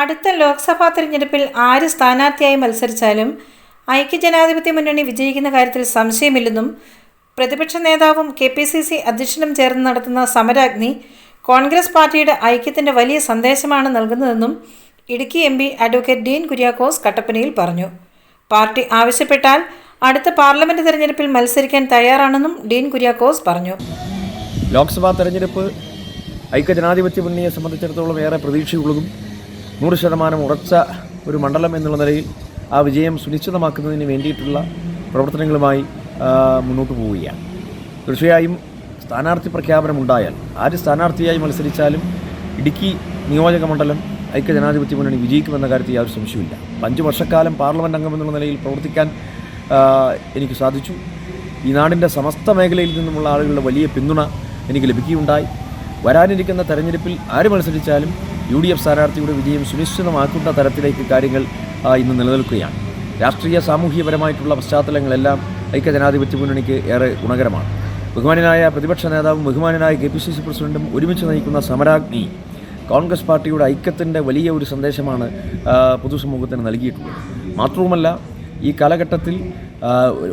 അടുത്ത ലോക്സഭാ തെരഞ്ഞെടുപ്പിൽ ആര് സ്ഥാനാർത്ഥിയായി മത്സരിച്ചാലും ഐക്യജനാധിപത്യ മുന്നണി വിജയിക്കുന്ന കാര്യത്തിൽ സംശയമില്ലെന്നും പ്രതിപക്ഷ നേതാവും കെ പി സി സി അധ്യക്ഷനും ചേർന്ന് നടത്തുന്ന സമരാഗ്നി കോൺഗ്രസ് പാർട്ടിയുടെ ഐക്യത്തിന്റെ വലിയ സന്ദേശമാണ് നൽകുന്നതെന്നും Idukki M P advocate Dean Kuriakose കട്ടപ്പനയിൽ പറഞ്ഞു. പാർട്ടി ആവശ്യപ്പെട്ടാൽ അടുത്ത പാർലമെന്റ് തെരഞ്ഞെടുപ്പിൽ മത്സരിക്കാൻ തയ്യാറാണെന്നും ഡീൻ കുര്യാക്കോസ് പറഞ്ഞു. ലോക്സഭാ തെരഞ്ഞെടുപ്പ് ഐക്യജനാധിപത്യ മുന്നണിയെ സംബന്ധിച്ചിടത്തോളം ഏറെ പ്രതീക്ഷയുള്ളതും നൂറ് ശതമാനം ഉറച്ച ഒരു മണ്ഡലം എന്നുള്ള നിലയിൽ ആ വിജയം സുനിശ്ചിതമാക്കുന്നതിന് വേണ്ടിയിട്ടുള്ള പ്രവർത്തനങ്ങളുമായി മുന്നോട്ട് പോവുകയാണ്. തീർച്ചയായും സ്ഥാനാർത്ഥി പ്രഖ്യാപനമുണ്ടായാൽ ആര് സ്ഥാനാർത്ഥിയായി മത്സരിച്ചാലും ഇടുക്കി നിയോജക മണ്ഡലം ഐക്യ ഐക്യജനാധിപത്യ മുന്നണി വിജയിക്കുമെന്ന കാര്യത്തിൽ യാതൊരു സംശയമില്ല അഞ്ച് വർഷക്കാലം പാർലമെന്റ് അംഗം എന്നുള്ള നിലയിൽ പ്രവർത്തിക്കാൻ എനിക്ക് സാധിച്ചു. ഈ നാടിന്റെ സമസ്ത മേഖലയിൽ നിന്നുമുള്ള ആളുകളുടെ വലിയ പിന്തുണ എനിക്ക് ലഭിക്കുകയുണ്ടായി. വരാനിരിക്കുന്ന തെരഞ്ഞെടുപ്പിൽ ആര് മത്സരിച്ചാലും യു ഡി എഫ് സ്ഥാനാർത്ഥിയുടെ വിജയം സുനിശ്ചിതമാക്കുന്ന തരത്തിലേക്ക് കാര്യങ്ങൾ ഇന്ന് നിലനിൽക്കുകയാണ്. രാഷ്ട്രീയ സാമൂഹ്യപരമായിട്ടുള്ള പശ്ചാത്തലങ്ങളെല്ലാം ഐക്യജനാധിപത്യ മുന്നണിക്ക് ഏറെ ഗുണകരമാണ്. ബഹുമാനായ പ്രതിപക്ഷ നേതാവും ബഹുമാനായ കെ പി സി സി പ്രസിഡന്റും ഒരുമിച്ച് നയിക്കുന്ന സമരാഗ്നി കോൺഗ്രസ് പാർട്ടിയുടെ ഐക്യത്തിന്റെ വലിയ ഒരു സന്ദേശമാണ് പൊതുസമൂഹത്തിന് നൽകിയിട്ടുള്ളത്. മാത്രവുമല്ല ഈ കാലഘട്ടത്തിൽ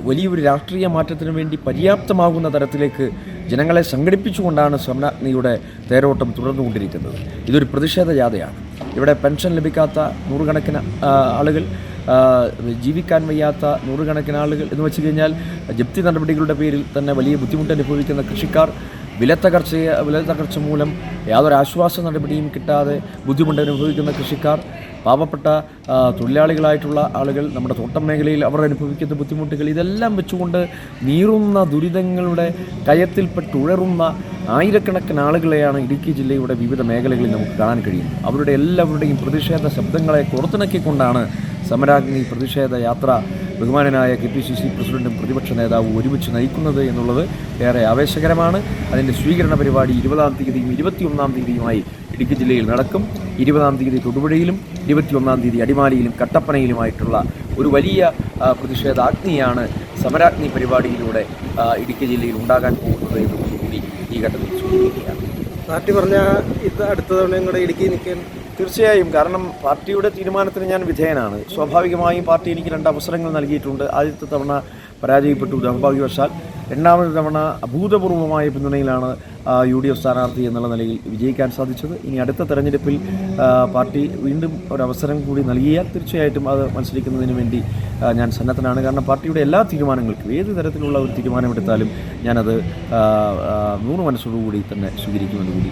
വലിയൊരു രാഷ്ട്രീയ മാറ്റത്തിന് വേണ്ടി പര്യാപ്തമാകുന്ന തരത്തിലേക്ക് ജനങ്ങളെ സംഘടിപ്പിച്ചുകൊണ്ടാണ് സമരാഗ്നിയുടെ തേരോട്ടം തുടർന്നുകൊണ്ടിരിക്കുന്നത്. ഇതൊരു പ്രതിഷേധ ജാഥയാണ്. ഇവിടെ പെൻഷൻ ലഭിക്കാത്ത നൂറുകണക്കിന് ആളുകൾ ജീവിക്കാൻ വയ്യാത്ത നൂറുകണക്കിന് ആളുകൾ എന്ന് വെച്ച് കഴിഞ്ഞാൽ ജപ്തി നടപടികളുടെ പേരിൽ തന്നെ വലിയ ബുദ്ധിമുട്ട് അനുഭവിക്കുന്ന കൃഷിക്കാർ വിലത്തകർച്ചയെ വിലത്തകർച്ച മൂലം യാതൊരു ആശ്വാസ നടപടിയും കിട്ടാതെ ബുദ്ധിമുട്ട് അനുഭവിക്കുന്ന കൃഷിക്കാർ പാവപ്പെട്ട തൊഴിലാളികളായിട്ടുള്ള ആളുകൾ നമ്മുടെ തോട്ടം മേഖലയിൽ അവർ അനുഭവിക്കുന്ന ബുദ്ധിമുട്ടുകൾ ഇതെല്ലാം വെച്ചുകൊണ്ട് നീറുന്ന ദുരിതങ്ങളുടെ കയത്തിൽപ്പെട്ടുഴറുന്ന ആയിരക്കണക്കിന് ആളുകളെയാണ് ഇടുക്കി ജില്ലയുടെ വിവിധ മേഖലകളിൽ നമുക്ക് കാണാൻ കഴിയുന്നത്. അവരുടെ എല്ലാവരുടെയും പ്രതിഷേധ ശബ്ദങ്ങളെ പുറത്തിണക്കിക്കൊണ്ടാണ് സമരാഗ്നി പ്രതിഷേധ യാത്ര ബഹുമാനനായ കെ പി സി സി പ്രസിഡന്റും പ്രതിപക്ഷ നേതാവും ഒരുമിച്ച് നയിക്കുന്നത് എന്നുള്ളത് ഏറെ ആവേശകരമാണ്. അതിന്റെ സ്വീകരണ പരിപാടി ഇരുപതാം തീയതിയും ഇരുപത്തിയൊന്നാം തീയതിയുമായി ഇടുക്കി ജില്ലയിൽ നടക്കും. ഇരുപതാം തീയതി തൊടുപുഴയിലും ഇരുപത്തിയൊന്നാം തീയതി അടിമാലിയിലും കട്ടപ്പനയിലുമായിട്ടുള്ള ഒരു വലിയ പ്രതിഷേധാഗ്നിയാണ് സമരാഗ്നി പരിപാടിയിലൂടെ ഇടുക്കി ജില്ലയിൽ ഉണ്ടാകാൻ പോകുന്നത് എന്നതുകൂടി ഈ ഘട്ടത്തിൽ സൂചിപ്പിക്കുകയാണ്. പാർട്ടി പറഞ്ഞ ഇത് അടുത്ത തവണ ഇടുക്കി നിൽക്കാൻ തീർച്ചയായും കാരണം പാർട്ടിയുടെ തീരുമാനത്തിന് ഞാൻ വിധേയനാണ്. സ്വാഭാവികമായും പാർട്ടി എനിക്ക് രണ്ട് അവസരങ്ങൾ നൽകിയിട്ടുണ്ട്. ആദ്യത്തെ തവണ പരാജയപ്പെട്ടു ദൗർഭാഗ്യവശാൽ. രണ്ടാമത്തെ തവണ അഭൂതപൂർവമായ പിന്തുണയിലാണ് യു ഡി എഫ് സ്ഥാനാർത്ഥി എന്നുള്ള നിലയിൽ വിജയിക്കാൻ സാധിച്ചത്. ഇനി അടുത്ത തെരഞ്ഞെടുപ്പിൽ പാർട്ടി വീണ്ടും ഒരവസരം കൂടി നൽകിയാൽ തീർച്ചയായിട്ടും അത് മത്സരിക്കുന്നതിന് വേണ്ടി ഞാൻ സന്നദ്ധനാണ്. കാരണം പാർട്ടിയുടെ എല്ലാ തീരുമാനങ്ങൾക്കും ഏത് തരത്തിലുള്ള ഒരു തീരുമാനമെടുത്താലും ഞാനത് നൂറ് മനസ്സോടുകൂടി തന്നെ സ്വീകരിക്കുമെന്ന് കൂടി